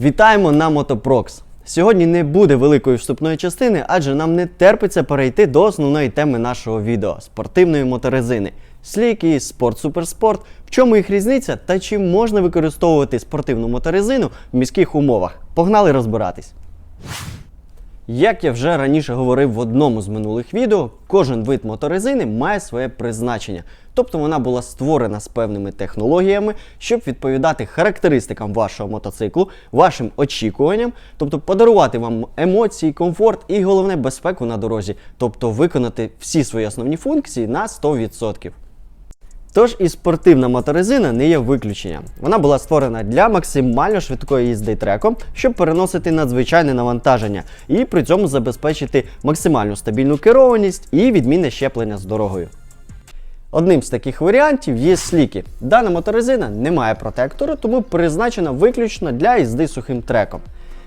Вітаємо на Мотопрокс! Сьогодні не буде великої вступної частини, адже нам не терпиться перейти до основної теми нашого відео спортивної моторезини. Сліки спорт, суперспорт, в чому їх різниця та чи можна використовувати спортивну моторезину в міських умовах. Погнали розбиратись! Як я вже раніше говорив в одному з минулих відео, кожен вид моторезини має своє призначення. Тобто вона була створена з певними технологіями, щоб відповідати характеристикам вашого мотоциклу, вашим очікуванням, тобто подарувати вам емоції, комфорт і головне безпеку на дорозі, тобто виконати всі свої основні функції на 100%. Тож і спортивна моторезина не є виключенням. Вона була створена для максимально швидкої їзди треком, щоб переносити надзвичайне навантаження і при цьому забезпечити максимальну стабільну керованість і відмінне щеплення з дорогою. Одним з таких варіантів є сліки. Дана моторезина не має протектору, тому призначена виключно для їзди сухим треком.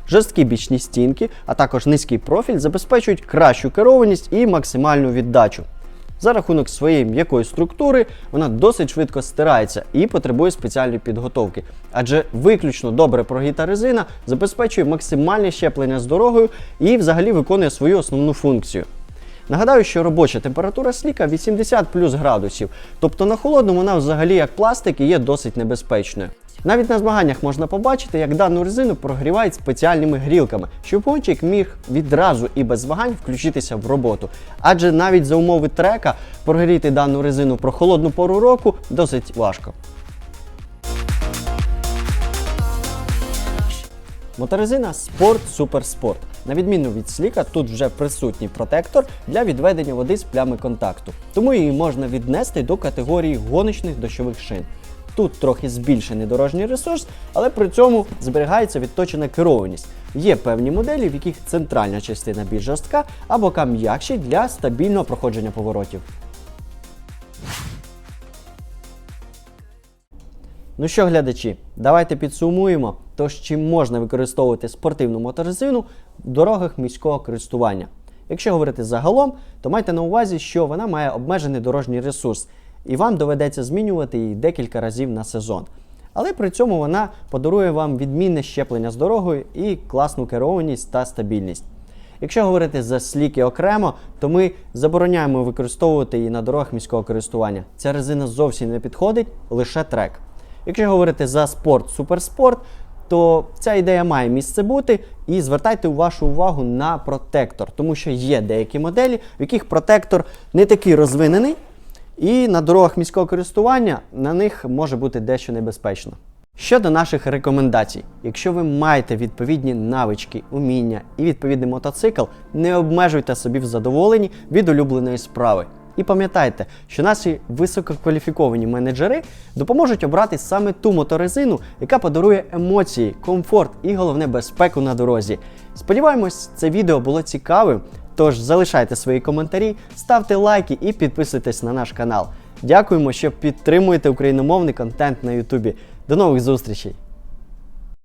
Жорсткі бічні стінки, а також низький профіль забезпечують кращу керованість і максимальну віддачу. За рахунок своєї м'якої структури вона досить швидко стирається і потребує спеціальної підготовки, адже виключно добре прогріта резина забезпечує максимальне щеплення з дорогою і взагалі виконує свою основну функцію. Нагадаю, що робоча температура сліка 80 плюс градусів, тобто на холодному вона взагалі як пластик і є досить небезпечною. Навіть на змаганнях можна побачити, як дану резину прогрівають спеціальними грілками, щоб гонщик міг відразу і без вагань включитися в роботу. Адже навіть за умови трека прогріти дану резину про холодну пору року досить важко. Моторезина Sport Super Sport. На відміну від сліка, тут вже присутній протектор для відведення води з плями контакту, тому її можна віднести до категорії гоночних дощових шин. Тут трохи збільшений дорожній ресурс, але при цьому зберігається відточена керованість. Є певні моделі, в яких центральна частина більш жорстка, а бока для стабільного проходження поворотів. Ну що, глядачі, давайте підсумуємо, тож чим можна використовувати спортивну моторезину в дорогах міського користування. Якщо говорити загалом, то майте на увазі, що вона має обмежений дорожній ресурс, і вам доведеться змінювати її декілька разів на сезон. Але при цьому вона подарує вам відмінне щеплення з дорогою і класну керованість та стабільність. Якщо говорити за сліки окремо, то ми забороняємо використовувати її на дорогах міського користування. Ця резина зовсім не підходить, лише трек. Якщо говорити за спорт, суперспорт, то ця ідея має місце бути. І звертайте вашу увагу на протектор, тому що є деякі моделі, в яких протектор не такий розвинений, і на дорогах міського користування на них може бути дещо небезпечно. Щодо наших рекомендацій, якщо ви маєте відповідні навички, уміння і відповідний мотоцикл, не обмежуйте собі в задоволенні від улюбленої справи. І пам'ятайте, що наші висококваліфіковані менеджери допоможуть обрати саме ту моторезину, яка подарує емоції, комфорт і головне безпеку на дорозі. Сподіваємось, це відео було цікавим. Тож залишайте свої коментарі, ставте лайки і підписуйтесь на наш канал. Дякуємо, що підтримуєте україномовний контент на Ютубі. До нових зустрічей!